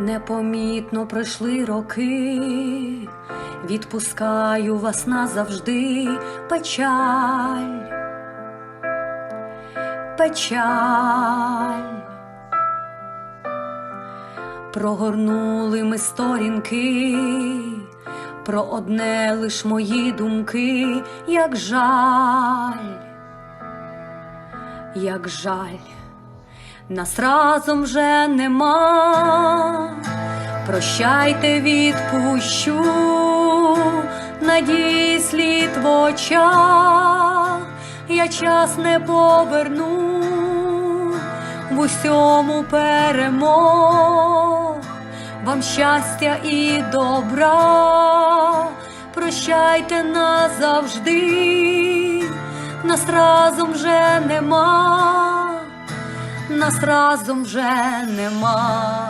Непомітно пройшли роки, відпускаю вас назавжди, печаль, печаль. Прогорнули ми сторінки, про одне лиш мої думки, як жаль, як жаль, нас разом вже нема. Прощайте, відпущу, надії слід в очах, я час не поверну, в усьому перемог, вам щастя і добра, прощайте назавжди, нас разом вже нема, нас разом вже нема.